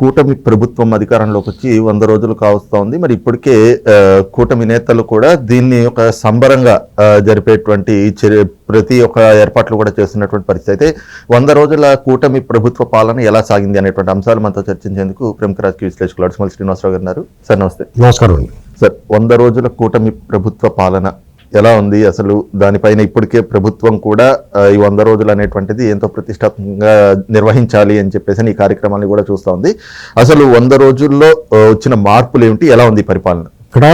కూటమి ప్రభుత్వం అధికారంలోకి వచ్చి వంద రోజులు కావస్తా ఉంది. మరి ఇప్పటికే కూటమి నేతలు కూడా దీన్ని ఒక సంబరంగా జరిపేటువంటి ప్రతి ఒక్క ఏర్పాట్లు కూడా చేస్తున్నటువంటి పరిస్థితి. అయితే వంద రోజుల కూటమి ప్రభుత్వ పాలన ఎలా సాగింది అనేటువంటి అంశాలు మనతో చర్చించేందుకు ప్రముఖ రాజకీయ విశ్లేషకులు అడుసుమల్ శ్రీనివాసరావు గారు ఉన్నారు. సార్ నమస్తే. నమస్కారం సార్ వంద రోజుల కూటమి ప్రభుత్వ పాలన ఎలా ఉంది అసలు దానిపైన ఇప్పటికే ప్రభుత్వం కూడా ఈ వంద రోజులు అనేటువంటిది ఎంతో ప్రతిష్టాత్మకంగా నిర్వహించాలి అని చెప్పేసి అని ఈ కార్యక్రమాన్ని కూడా చూస్తూ ఉంది. అసలు వంద రోజుల్లో వచ్చిన మార్పులు ఏమిటి? ఎలా ఉంది ఈ పరిపాలన? ఇక్కడ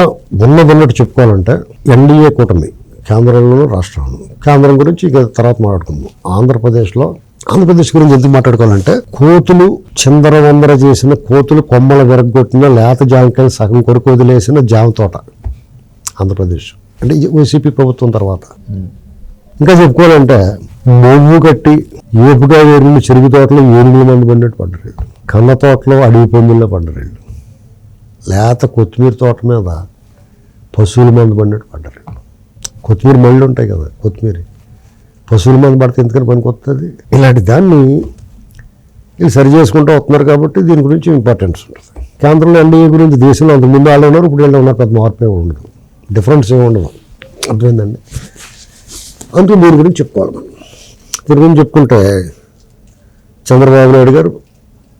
ఉన్నదన్నట్టు చెప్పుకోవాలంటే ఎన్డీఏ కూటమి కేంద్రంలోనూ రాష్ట్రంలో. కేంద్రం గురించి ఇక తర్వాత మాట్లాడుకుందాం. ఆంధ్రప్రదేశ్లో ఆంధ్రప్రదేశ్ గురించి ఎందుకు మాట్లాడుకోవాలంటే కోతులు చిందరవందర చేసిన కోతులు కొమ్మలు విరగొట్టిన లేత జామకాయలు సగం కొడుకు వదిలేసిన జామ తోట ఆంధ్రప్రదేశ్. అంటే వైసీపీ ప్రభుత్వం తర్వాత. ఇంకా చెప్పుకోవాలంటే మొవ్వు కట్టి ఏపుగా వేరిన చెరుకు తోటలో ఏనుగుల మంది పడినట్టు పడ్డరు కన్న తోటలో అడవి పందుల్లో పడ్డరు లేత కొత్తిమీర తోట మీద పశువుల మందు పడినట్టు పడ్డారు కొత్తిమీర మళ్ళీ ఉంటాయి కదా కొత్తిమీర. పశువుల మందు పడితే ఎందుకని పనికొస్తుంది ఇలాంటి దాన్ని వీళ్ళు సరి చేసుకుంటూ వస్తున్నారు కాబట్టి దీని గురించి ఇంపార్టెన్స్ ఉంటుంది. కేంద్రంలో ఎన్డీఏ గురించి దేశంలో అంతకుముందు వాళ్ళు ఉన్నారు ఇప్పుడు వీళ్ళు ఉన్నారు పెద్ద మార్పు ఉండదు. డిఫరెన్స్ ఏమి ఉండదు. అర్థమైందండి? అందుకు దీని గురించి చెప్పుకోవాలి మనం. దీని గురించి చెప్పుకుంటే చంద్రబాబు నాయుడు గారు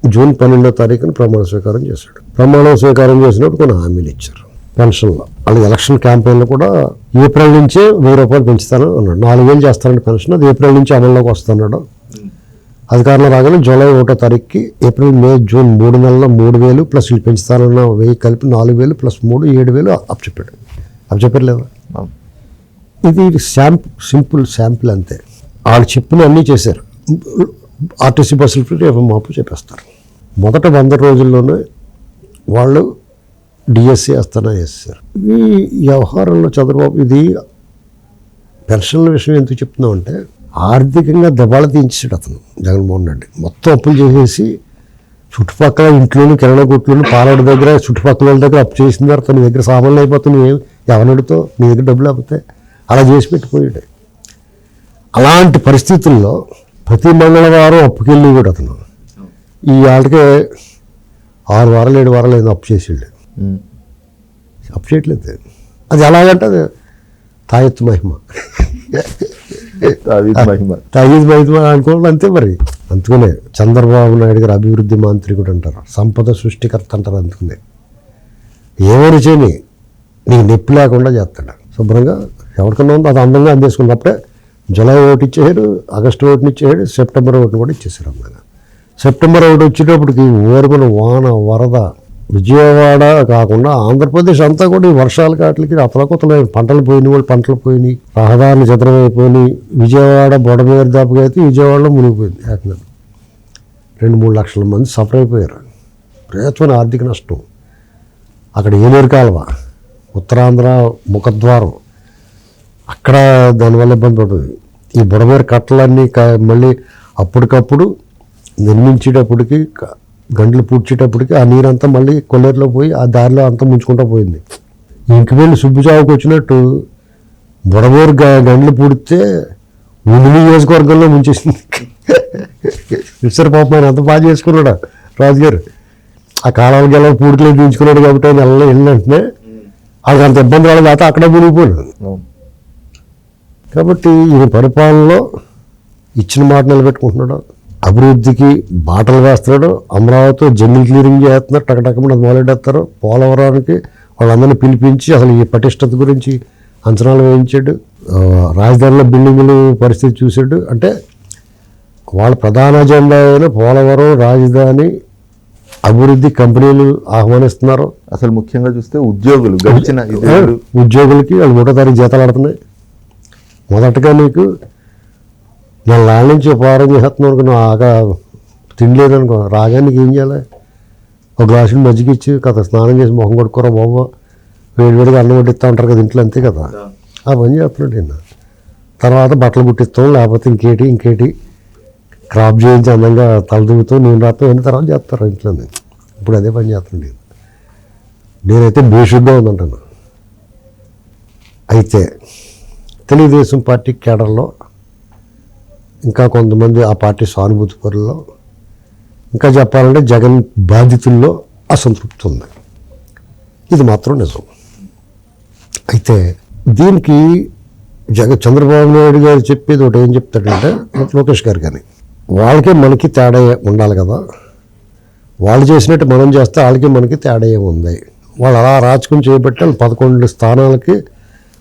జూన్ పన్నెండో తారీఖున ప్రమాణ స్వీకారం చేశాడు. ప్రమాణ స్వీకారం చేసినప్పుడు కొన్ని హామీలు ఇచ్చారు. పెన్షన్లో. అలాగే ఎలక్షన్ క్యాంపెయిన్లో కూడా ఏప్రిల్ నుంచే వెయ్యి రూపాయలు పెంచుతాను అన్నాడు. నాలుగు వేలు చేస్తానండి పెన్షన్. అది ఏప్రిల్ నుంచి అమల్లోకి వస్తున్నాడు. అధికారంలో రాగానే జూలై ఒకటో తారీఖుకి ఏప్రిల్ మే జూన్ మూడు నెలల్లో మూడు వేలు ప్లస్ వీళ్ళు పెంచుతానన్న వెయ్యి కలిపి నాలుగు వేలు ప్లస్ మూడు ఏడు వేలు అప్ చెప్పాడు అప్ చెప్పారు లేదా ఇది శాంప్ సింపుల్ శాంపుల్ అంతే. వాళ్ళు చెప్పిన అన్నీ చేశారు. ఆర్టీసీ బస్సులు రేపు మాపు చెప్పేస్తారు. మొదట వంద రోజుల్లోనే వాళ్ళు డిఎస్సి వేస్తానా వేస్తారు ఈ వ్యవహారంలో చంద్రబాబు ఇది పెన్షన్ల విషయం ఎందుకు చెప్తున్నామంటే ఆర్థికంగా దబాళ తీయించాడు అతను జగన్మోహన్ రెడ్డి. మొత్తం అప్పులు చేసేసి చుట్టుపక్కల ఇంట్లోని కిరాణా కొట్లోని పాలవాడి దగ్గర చుట్టుపక్కల వాళ్ళ దగ్గర అప్పు చేసిన తర్వాత నీ దగ్గర సామాన్లు అయిపోతుంది ఏం ఎవరితో నీ దగ్గర డబ్బులు అయిపోతే అలా చేసి పెట్టిపోయాడు అలాంటి పరిస్థితుల్లో ప్రతి మంగళవారం అప్పుకెళ్ళి కూడా అతను. ఈ వాళ్ళకే ఆరు వారాలు ఏడు వారాలు ఏదో అప్పు ఉమ్. అప్పు చేయట్లేదు. అది ఎలాగంటే అది తాయెత్తు మహిమ. తాగేది మహిమ. అనుకోవడం అంతే మరి. అందుకనే చంద్రబాబు నాయుడు గారు అభివృద్ధి మాంత్రికుడు అంటారు. సంపద సృష్టికర్త అంటారు అందుకనే. ఏమని చేయని నీకు నొప్పి లేకుండా చేస్తాడు. శుభ్రంగా ఎవరికన్నా ఉందో అది అందంగా అందేసుకున్నప్పుడే జూలై ఒకటి ఇచ్చేసాడు ఆగస్టు ఒకటిని ఇచ్చేసాడు సెప్టెంబర్ ఒకటిని కూడా ఇచ్చేసాడు అమ్మాయి సెప్టెంబర్ ఒకటి వచ్చేటప్పటికి ఓరుకున్న వాన వరద విజయవాడ కాకుండా ఆంధ్రప్రదేశ్ అంతా కూడా ఈ వర్షాల కాట్లకి అతలకొతలు పంటలు పోయిన వాళ్ళు పంటలు పోయినాయి రహదారులు చిత్రమైపోయినాయి విజయవాడ బొడమేరు దెబ్బగా అయితే విజయవాడలో మునిగిపోయింది ఏకంగా రెండు మూడు లక్షల మంది సఫర్ అయిపోయారు. ప్రయత్నమైన ఆర్థిక నష్టం. అక్కడ ఏలేరు కాలువ ఉత్తరాంధ్ర ముఖద్వారం. అక్కడ దానివల్ల ఇబ్బంది పడుతుంది ఈ బుడమేరు కట్టలన్నీ మళ్ళీ అప్పటికప్పుడు నిర్మించేటప్పటికి గంటలు పూడ్చేటప్పటికి ఆ నీరంతా మళ్ళీ కొల్లేరులో పోయి ఆ దారిలో అంతా ముంచుకుంటూ పోయింది. ఇంకవెళ్ళి సుబ్బుచావుకు వచ్చినట్టు బుడమేరు గ గంటలు పూడితే ఉన్ని నియోజకవర్గంలో ముంచేసింది. ఇస్తారు పాపం ఆయన అంత బాగా చేసుకున్నాడు రాజుగారు. ఆ కాలం గెలవ పూడికలో చూపించుకున్నాడు కాబట్టి ఆయన వెళ్ళ వెళ్ళినట్టునే వాళ్ళకి అంత ఇబ్బంది రాలేదు. అయితే అక్కడే అవును. కాబట్టి ఈయన పరిపాలనలో ఇచ్చిన మాట నిలబెట్టుకుంటున్నాడు. అభివృద్ధికి బాటలు వేస్తున్నాడు. అమరావతితో జంగిల్ క్లియరింగ్ చేస్తున్నారు. టకటకమని మొదలెడేస్తారు పోలవరానికి వాళ్ళందరినీ పిలిపించి అసలు ఈ పటిష్టత గురించి అంచనాలు వేయించాడు. రాజధానిలో బిల్డింగులు పరిస్థితి చూశాడు. అంటే వాళ్ళ ప్రధాన అజెండా అయిన పోలవరం రాజధాని అభివృద్ధి కంపెనీలు ఆహ్వానిస్తున్నారు. అసలు ముఖ్యంగా చూస్తే ఉద్యోగులు గడిచిన ఉద్యోగులకి వాళ్ళు మూడో తారీఖు జీతాలు ఆడుతున్నాయి. మొదటగా నీకు నేను లాల నుంచి ఉపహారం చేస్తున్నాను అనుకో నువ్వు ఆగా తినలేదు అనుకో రాగా నీకు ఏం చేయాలి? ఒక గ్లాసులు మజ్జిగ ఇచ్చి కథ స్నానం చేసి మొహం కొడుకోరా బాబు. వేడి వేడిగా అన్నం వడ్డిస్తా ఉంటారు కదా ఇంట్లో అంతే కదా. ఆ పని చేస్తున్నాడు ఈయన తర్వాత బట్టలు కుట్టిస్తాం లేకపోతే ఇంకేటి ఇంకేటి. క్రాప్ చేయించి అందంగా తలదూగుతూ నేను రాత్రం అయిన తర్వాత చేస్తారు ఇంట్లోనే ఇప్పుడు అదే పని చేస్తున్నాడు ఈయన. నేనైతే బేషుగ్గా ఉందంటాను అయితే తెలుగుదేశం పార్టీ కేడర్లో ఇంకా కొంతమంది ఆ పార్టీ సానుభూతి పరుల్లో. ఇంకా చెప్పాలంటే జగన్ బాధితుల్లో అసంతృప్తి ఉంది. ఇది మాత్రం నిజం. అయితే దీనికి జగ చంద్రబాబు నాయుడు గారు చెప్పేది ఒకటి ఏం చెప్తాడంటే లోకేష్ గారు కానీ వాళ్ళకే మనకి తేడా ఉండాలి కదా. వాళ్ళు చేసినట్టు మనం చేస్తే వాళ్ళకి మనకి తేడా ఏముంది వాళ్ళు అలా రాజకీయం చేపట్టి వాళ్ళు పదకొండు స్థానాలకి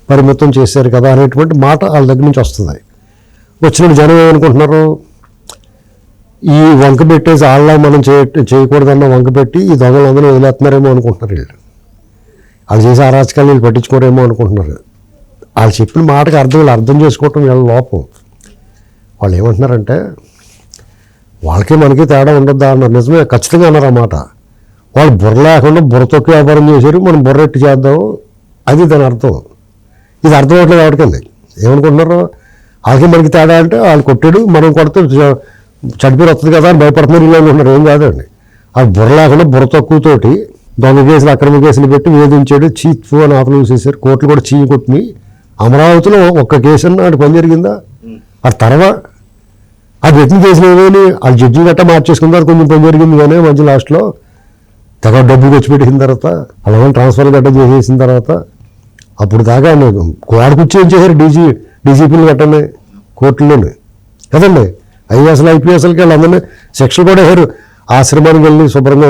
పరిమితం చేశారు కదా అనేటువంటి మాట వాళ్ళ దగ్గర నుంచి వస్తుంది. వచ్చిన జనం ఏమనుకుంటున్నారు? ఈ వంక పెట్టేసి వాళ్ళ మనం చేయ చేయకూడదన్న వంక పెట్టి ఈ దొంగలందరూ వదిలేస్తున్నారేమో అనుకుంటున్నారు వీళ్ళు. వాళ్ళు చేసే అరాచకాలు వీళ్ళు పట్టించుకోరేమో అనుకుంటున్నారు. వాళ్ళు చెప్పిన మాటకి అర్థం వీళ్ళు అర్థం చేసుకోవటం వీళ్ళ లోపం. వాళ్ళు ఏమంటున్నారంటే వాళ్ళకి మనకి తేడా ఉండద్దా అన్నారు. నిజమే ఖచ్చితంగా అన్నారు అన్నమాట వాళ్ళు బుర్ర లేకుండా బుర్రతొక్కి వ్యాపారం చేశారు మనం బుర్రెట్టు చేద్దాం? అది దాని అర్థం. ఇది అర్థం అవట్లేదు ఎవరికండి ఏమనుకుంటున్నారు? వాళ్ళకి మనకి తేడా అంటే వాళ్ళు కొట్టాడు మనం కొడితే చనిపోయి వస్తుంది కదా అని భయపడుతున్నారు వీళ్ళు అనుకుంటున్నారు. ఏం కాదండి. ఆ బుర్ర లేకుండా బుర్ర తక్కువతోటి దొంగ కేసులు అక్రమ కేసులు పెట్టి వేధించాడు. చీఫ్ అని ఆతలు చూసేసారు కోర్టులు కూడా చీ కొట్టినాయి అమరావతిలో ఒక్క కేసు అన్న అటు పని జరిగిందా? ఆ తర్వాత ఆ పెట్టిన కేసులు ఏమైనా వాళ్ళ జడ్జి గట్టా తర్వాత కొంచెం పని జరిగింది కానీ మంచి లాస్ట్లో తెగ డబ్బులు తెచ్చి పెట్టిన తర్వాత అలాగే ట్రాన్స్ఫర్ గట్ట చేసేసిన తర్వాత అప్పుడు దాకా కూర్చి ఏం చేశారు? డీజీ డీజీపీలు గట్టనే కోర్టులోనే కదండి? ఐఏఎస్లు ఐపీఎస్లకి వాళ్ళందరినీ శిక్ష కూడా వేశారు ఆశ్రమానికి వెళ్ళి శుభ్రంగా.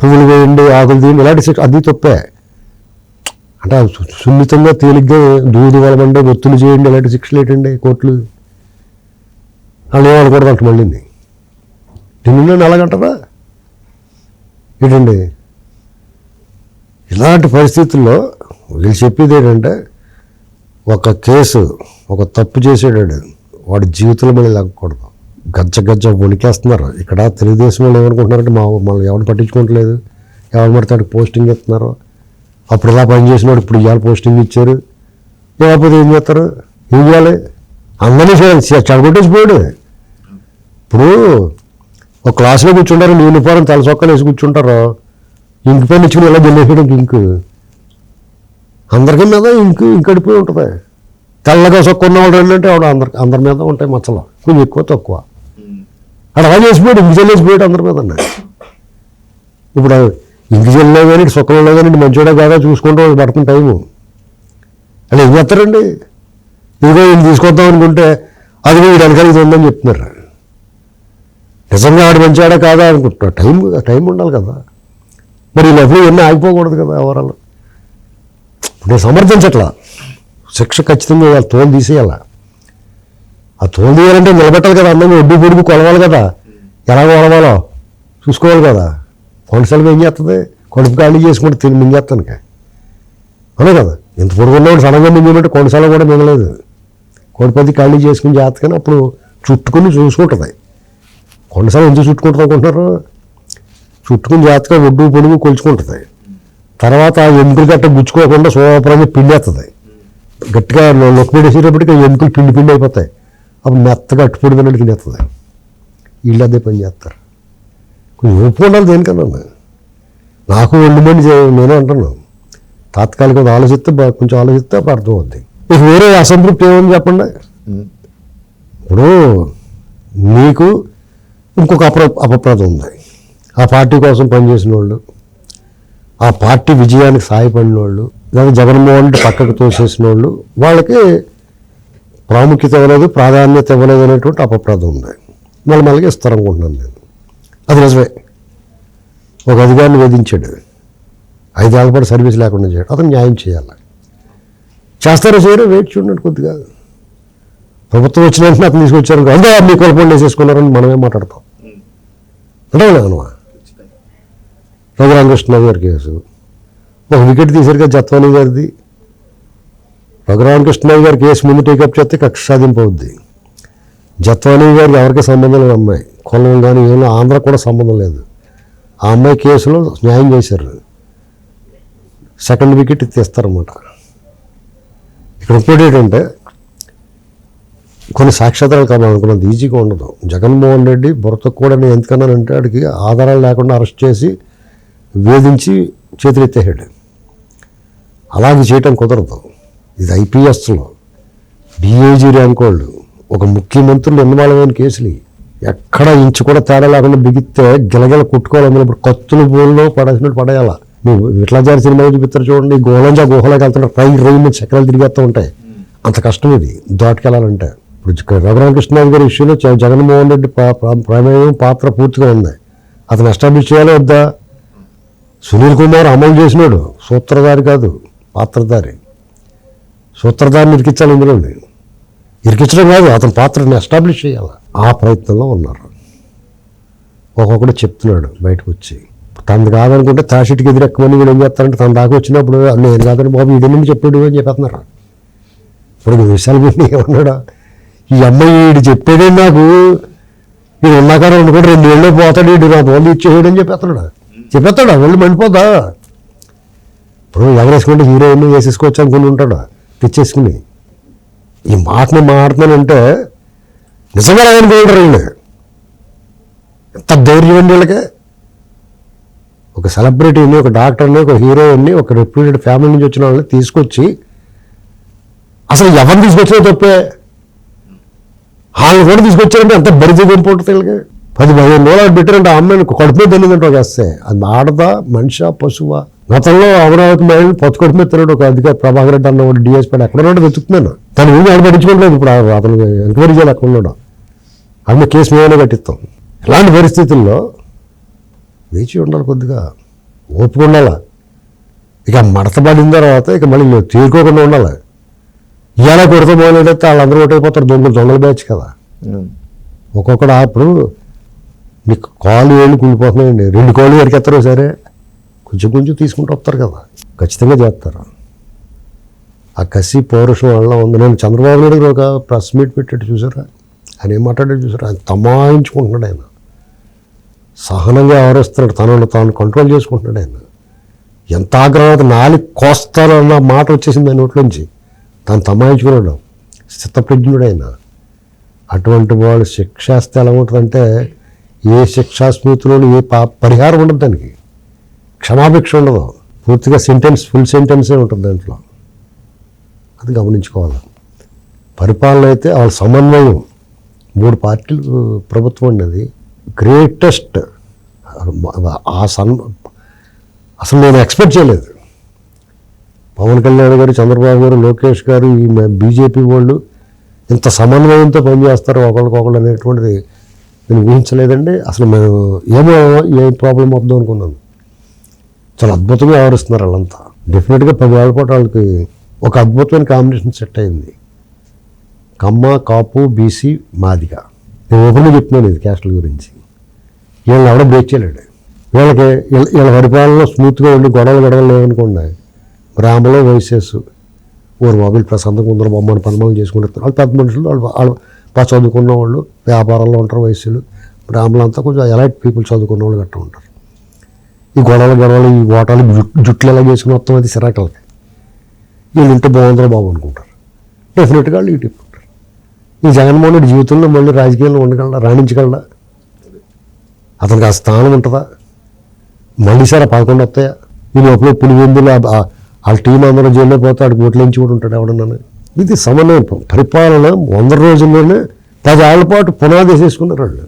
పువ్వులు వేయండి ఆకులు తీయండి ఇలాంటి శిక్ష అది తప్పే. అంటే సున్నితంగా తేలిగ్గా దూది వలమండి ఒత్తులు చేయండి ఇలాంటి శిక్షలు ఏంటండి కోర్టులు? వాళ్ళు ఏమనకూడదు అంట మళ్ళీ నిన్ను అలాగంటారా? ఏంటండి? ఇలాంటి పరిస్థితుల్లో వీళ్ళు చెప్పేది ఏంటంటే ఒక కేసు ఒక తప్పు చేసేటాడు వాడి జీవితంలో మళ్ళీ లాగకూడదు. గజ్జ గజ్జ వణికేస్తున్నారు. ఇక్కడ తెలుగుదేశం వాళ్ళు ఏమనుకుంటున్నారంటే మా మళ్ళీ ఎవరు పట్టించుకోవట్లేదు ఎవరు పడితే వాడికి పోస్టింగ్ ఇస్తున్నారు. అప్పుడు ఇలా పని చేసినాడు ఇప్పుడు ఇవాళ పోస్టింగ్ ఇచ్చారు. లేకపోతే ఏం చేస్తారు? ఏం చేయాలి అందరినీ చెడగొట్టేసిపోయాడు. ఇప్పుడు ఒక క్లాస్లో కూర్చుంటారు యూనిఫారం తల చొక్కలు వేసి కూర్చుంటారు. ఇంక్ పని ఇచ్చుకుని ఇలా జల్లేసాడు ఇంక్? అందరికీ మీద ఇంక ఇంకడిపోయి ఉంటుంది. తెల్లగా సొక్కున్న వాళ్ళు ఏంటంటే ఆవిడ అందరి అందరి మీద ఉంటాయి మచ్చలు కొంచెం ఎక్కువ తక్కువ. అక్కడ అలా చేసిపోయాడు ఇంక చెల్లేసిపోయాడు అందరి మీద ఇప్పుడు ఇంక జల్లో కానీ సుఖంలో కానీ మంచివాడే కాదా చూసుకుంటూ పడుతున్న టైము అలా ఏం చేస్తారండి? ఇదిగో వీళ్ళు తీసుకొద్దాం అనుకుంటే అది వీడు వెనకాల ఉందని చెప్తున్నారు. నిజంగా ఆడు మంచివాడే కాదా అనుకుంటున్నా టైం టైం ఉండాలి కదా. మరి ఈ వీళ్ళు ఇవన్నీ ఆగిపోకూడదు కదా ఎవరాలు నేను సమర్థించట్లా. శిక్ష ఖచ్చితంగా ఇవాళ తోలు తీసేయాల? ఆ తోలు తీయాలంటే నిలబెట్టాలి కదా అందంగా ఒడ్డు పొడుగు కొలవాలి కదా. ఎలా కొలవాలో? చూసుకోవాలి కదా. కొనసాలు ఏం చేస్తుంది కడుపు ఖాళీ చేసుకుంటే తిని మింగేస్తాను అవునా కదా. ఇంత పొడుగు ఉన్నవాడు సడన్గా మింగమంటే కొనసాల కూడా మింగలేదు. కొడుపతి ఖాళీ చేసుకుని జాతకని అప్పుడు చుట్టుకుని చూసుకుంటుంది. కొండసారి ఎందుకు చుట్టుకుంటుంది అనుకుంటున్నారు? చుట్టుకుని జాతక ఒడ్డు పొడుగు కొలుచుకుంటుంది. తర్వాత ఆ ఎముకలు గట్ట గుచ్చుకోకుండా శుభ్రంగా పిండేస్తుంది గట్టిగా నొక్కి పెట్టేసేటప్పటికి ఆ ఎముకలు పిండి పిండి అయిపోతాయి. అప్పుడు మెత్తగా అట్టుపొడి తిన్నట్టు తినేస్తుంది వీళ్ళు అదే పని చేస్తారు. కొంచెం ఓపు ఉండాలి దేనికన్నా. నాకు ఒళ్ళు మంది నేనే అంటున్నాను తాత్కాలికంగా ఆలోచిస్తే కొంచెం ఆలోచిస్తే అప్పుడు అర్థం అవుద్ది ఇక వేరే అసంతృప్తి ఏముంది చెప్పండి? ఇప్పుడు నీకు ఇంకొక అప్ర అపప్రదం ఉంది. ఆ పార్టీ కోసం పనిచేసిన వాళ్ళు ఆ పార్టీ విజయానికి సహాయపడిన వాళ్ళు లేదా జగన్మోహన్ రెడ్డి పక్కకు తోసేసిన వాళ్ళు వాళ్ళకి ప్రాముఖ్యత ఇవ్వలేదు ప్రాధాన్యత ఇవ్వలేదు అనేటువంటి అపప్రదం ఉంది. మళ్ళీ మళ్ళీ ఇస్తారు అనుకుంటున్నాను నేను. అది నిజమే. ఒక అధికారిని వేధించాడు. ఐదేళ్ళ పాటు సర్వీస్ లేకుండా చేయడం. అతను న్యాయం చేయాలి. చేస్తారో చేయరో వెయిట్ చూడండి కొద్దిగా. ప్రభుత్వం వచ్చిన వెంటనే అతను తీసుకొచ్చారు. అంతే మీ కొలపండి వేసేసుకున్నారని మనమే మాట్లాడతాం. అంటే రఘురామకృష్ణ గారి కేసు. ఒక వికెట్ తీశారు జత్వాని జత్వానీ గారిది. రఘురామకృష్ణ గారి కేసు ముందు టేకప్ చేస్తే కక్ష సాధింపు అవుద్ది గారికి ఎవరికి సంబంధం లేదు అమ్మాయి. కులం కానీ ఏమో ఆంధ్ర కూడా సంబంధం లేదు. ఆ అమ్మాయి కేసులో న్యాయం చేశారు. సెకండ్ వికెట్ తీస్తారన్నమాట. ఇక్కడ ఇంకోటి ఏంటంటే కొన్ని సాక్ష్యాధారాలు కావాలనుకున్నది ఈజీగా ఉండదు. జగన్మోహన్ రెడ్డి బురత కూడా నేను ఎందుకన్నానంటే వాడికి ఆధారాలు లేకుండా అరెస్ట్ చేసి వేధించి చేతులెత్తేసాడు అలాగే చేయటం కుదరదు. ఇది ఐపీఎస్లో. డిఐజీ ర్యాంక్ వాళ్ళు ఒక ముఖ్యమంత్రులు ఇన్వాల్వ్ కేసులు. ఎక్కడ ఇంచు కూడా తేడా లేకుండా బిగిస్తే గిలగిల కొట్టుకోవాలి అందులో ఇప్పుడు కత్తులు బోల్లో పడేసినట్టు పడేయాల. నువ్వు విట్లాచారి సినిమా చూపిస్తారు చూడండి గోలంజా గుహలోకి వెళ్తుంటారు పై రై చక్రాలు తిరిగేస్తూ ఉంటాయి. అంత కష్టం ఇది. దాటుకెళ్ళాలంటే. ఇప్పుడు జ- గారి విషయంలో జగన్మోహన్ రెడ్డి పా- ప్రమేయం పాత్ర పూర్తిగా ఉంది. అతను ఎస్టాబ్లిష్ చేయాలి వద్దా? సునీల్ కుమార్ అమలు చేసినాడు. సూత్రధారి కాదు పాత్రధారి. సూత్రధారిని ఇరికించాలి ఇందులోని ఇరికించడం కాదు అతని పాత్రని ఎస్టాబ్లిష్ చేయాలి? ఆ ప్రయత్నంలో ఉన్నారు. ఒక్కొక్కడు చెప్తున్నాడు బయటకు వచ్చి. తనది కాదనుకుంటే తాషిటికి ఎదురెక్కమని వీడు ఏం చేస్తారంటే తన దాకా వచ్చినప్పుడు నేను కాదని బాబు ఇది నుండి చెప్పాడు అని చెప్పేస్తున్నారు. ఇప్పుడు విశాల్ బిడ్డ ఏమన్నాడా? ఈ అమ్మాయి వీడు చెప్పేదే నాకు. వీడు ఉన్నాక రెండు కూడా రెండు ఏళ్ళు పోతాడు వీడు నా తోలు ఇచ్చేయడం అని చెప్పేస్తున్నాడు? చెప్పేస్తాడా? ఒళ్ళు మండిపోతా ఇప్పుడు ఎవరేసుకుంటే హీరోయిన్ వేసేసుకోవచ్చు అనుకుని ఉంటాడు? తెచ్చేసుకుని ఈ మాటని మాట్లాడంటే నిజంగా రాయనుకుంటారు వీళ్ళు ఎంత ధైర్యం అండి వీళ్ళకి. ఒక సెలబ్రిటీని ఒక డాక్టర్ని ఒక హీరోయిన్ని ఒక రెప్యూటెడ్ ఫ్యామిలీ నుంచి వచ్చిన వాళ్ళని తీసుకొచ్చి అసలు ఎవరిని తీసుకొచ్చినా తప్పే? వాళ్ళు కూడా తీసుకొచ్చారంటే ఎంత బరిజీ గుంపు ఉంటుంది వీళ్ళకి. పది పదిహేను రోజులు పెట్టారంటే ఆ అమ్మాయిని కడుపు ఒక వేస్తే అది ఆడదా మనిషా పశువా? గతంలో అమరావతి మహిళలు పొత్తు కడుపు మీద తిన్నాడు ఒక అధికారి ప్రభాకర్ రెడ్డి అన్న డిఎస్పీ ఎక్కడ ఉన్నాడో వెతుకుతున్నాను. తను ఏమి ఆడ పట్టించుకోవట్లేదు ఇప్పుడు అతను ఎంక్వైరీ చేయాలి అక్కడ ఉన్నాడు. అన్న కేసు మేమే కట్టిస్తాం. ఇలాంటి పరిస్థితుల్లో వేచి ఉండాలి కొద్దిగా. ఓపిక ఉండాలా? ఇక మడత పడిన తర్వాత ఇక మళ్ళీ నువ్వు తీరుకోకుండా ఉండాలి? ఇవాళ కొడితే మొదలెడితే వాళ్ళందరూ ఒకటైపోతారు దొంగలు దొంగల బ్యాచ్ కదా. ఒక్కొక్కడు అప్పుడు మీకు కాలు ఏళ్ళు కూలిపోతున్నాయండి రెండు కాళ్ళు ఎరికెత్తరు సరే కొంచెం కొంచెం తీసుకుంటూ వస్తారు కదా. ఖచ్చితంగా చేస్తారు. ఆ కసి పౌరుషం వల్ల ఉంది. నేను చంద్రబాబు నాయుడు గారు ఒక ప్రెస్ మీట్ పెట్టాడు చూసారా? ఆయన ఏం మాట్లాడాడు చూసారా? ఆయన తమాయించుకుంటున్నాడు ఆయన. సహనంగా ఆవరిస్తున్నాడు తనను తాను కంట్రోల్ చేసుకుంటున్నాడు ఆయన. ఎంత ఆగ్రహం నాలి కోస్తారన్న మాట వచ్చేసింది ఆయన నోట్లోంచి. తను తమాయించుకున్నాడు. స్థితప్రజ్ఞుడు ఆయన. అటువంటి వాళ్ళు శిక్షేస్తే ఎలా ఉంటుందంటే ఏ శిక్షా స్మృతిలోని ఏ పా పరిహారం ఉండదు దానికి. క్షమాభిక్ష ఉండదు. పూర్తిగా సెంటెన్స్ ఫుల్ సెంటెన్సే ఉంటుంది దాంట్లో. అది గమనించుకోవాలి. పరిపాలన అయితే వాళ్ళ సమన్వయం. మూడు పార్టీలు ప్రభుత్వం ఉండేది గ్రేటెస్ట్. ఆ సన్ అసలు నేను ఎక్స్పెక్ట్ చేయలేదు. పవన్ కళ్యాణ్ గారు చంద్రబాబు గారు లోకేష్ గారు ఈ బీజేపీ వాళ్ళు ఇంత సమన్వయంతో పనిచేస్తారు ఒకరికొకరు అనేటువంటిది నేను ఊహించలేదండి. అసలు మేము ఏమో ఏ ప్రాబ్లం అవుతుందో అనుకున్నాను. చాలా అద్భుతంగా వ్యవహరిస్తున్నారు వాళ్ళంతా. డెఫినెట్గా పది వేల పాటు వాళ్ళకి ఒక అద్భుతమైన కాంబినేషన్ సెట్ అయింది. కమ్మ కాపు బీసీ మాదిగ. నేను ఓపెన్గా చెప్తున్నాను ఇది క్యాస్ట్ల గురించి. వీళ్ళని ఎవడో బ్రేక్ చేయలేడు వీళ్ళకి వీళ్ళ పరిపాలనలో స్మూత్గా ఉండి గొడవలు గొడవలు లేవనుకోండి రాములో వయసేసు ఊరు మొబైల్ ప్రశాంతంగా ఉందరు బొమ్మను పనులు చేసుకుంటారు వాళ్ళు పెద్ద మనుషులు వాళ్ళు వాళ్ళు బాగా చదువుకున్న వాళ్ళు వ్యాపారాల్లో ఉంటారు వయసులు గ్రామంలో అంతా కొంచెం ఎలైట్ పీపుల్ చదువుకున్న వాళ్ళు గట్రా ఉంటారు. ఈ గొడవలు గొడవలు ఈ ఓటాలు జుట్లు ఎలా చేసుకుని మొత్తం అది సిరాకలకి. వీళ్ళు ఉంటే బాగుందో బాబు అనుకుంటారు. డెఫినెట్గా వాళ్ళు ఇటు ఉంటారు. ఈ జగన్మోహన్ రెడ్డి జీవితంలో మళ్ళీ రాజకీయాల్లో ఉండగలరా రాణించగలరా అతనికి ఆ స్థానం ఉంటుందా? మళ్ళీ సార్ పదకొండు వస్తాయా? ఈ లోపల పులివెందులు వాళ్ళ టీం అందరూ జైల్లో పోతే ఆడికి ఓట్లేంచి కూడా ఉంటాడు ఎవడన్నాను. ఇది సమన్వయం పరిపాలన వంద రోజుల్లోనే పదేళ్ళ పాటు పునాది చేసుకున్నారు వాళ్ళు.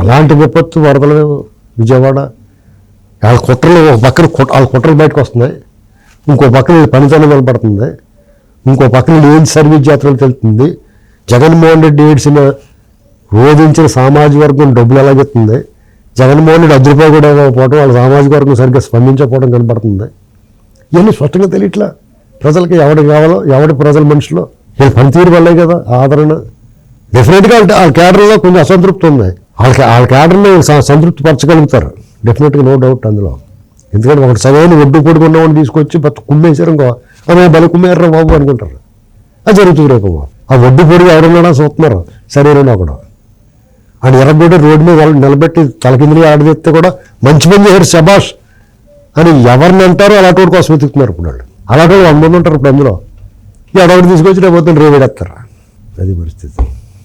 ఎలాంటి విపత్తు వరదలు విజయవాడ. వాళ్ళ కుట్రలు ఒక పక్కన వాళ్ళ కుట్రలు బయటకు వస్తున్నాయి. ఇంకో పక్కన పనితనం నిలబడుతుంది. ఇంకో పక్కన వీళ్ళు సర్వీస్ జాతరలు తెలుస్తుంది. జగన్మోహన్ రెడ్డి ఏడ్చిన రోధించిన సామాజిక వర్గం డబ్బులు ఎలాగెత్తుంది జగన్మోహన్ రెడ్డి అద్దరిపై కూడా ఇవ్వకపోవడం వాళ్ళ సామాజిక వర్గం సరిగ్గా స్పందించకపోవడం కనబడుతుంది. ఇవన్నీ స్పష్టంగా తెలియట్లా? ప్రజలకి ఎవడు కావాలో ఎవడి ప్రజల మనుషులో వీళ్ళ పనితీరు వల్లే కదా ఆదరణ. డెఫినెట్గా వాళ్ళ వాళ్ళ క్యాడర్లో కొంచెం అసంతృప్తి ఉంది. వాళ్ళకి వాళ్ళ క్యాడర్ని స- సంతృప్తి పరచగలుగుతారు డెఫినెట్గా నో డౌట్ అందులో. ఎందుకంటే ఒకటి సరైన ఒడ్డు పొడుకున్నవాడిని తీసుకొచ్చి బతు కుమ్మేశారు ఇంకో అదే బలి కుమ్మేర్రా బాబు అనుకుంటారు. అది జరుగుతుంది రేపు. ఆ ఒడ్డు పొడుగు ఎవరున్నాడో చూస్తున్నారు శరీరం ఒకడు ఆడు ఎర్రగొడ్డ రోడ్డు మీద వాళ్ళు నిలబెట్టి తలకిందులు ఆడదెత్తే కూడా మంచి మంది చేశారు శబాష్ అని ఎవరిని అంటారో అలాంటి వాడి కోసం వెతుకుతున్నారు ఇప్పుడు వాళ్ళు. అలాగే వాళ్ళు వంద మంది ఉంటారు ఇప్పుడు అందులో. ఇక అడవుడు తీసుకొచ్చి రేపు పొద్దున్న రేవేడేస్తారు అది పరిస్థితి.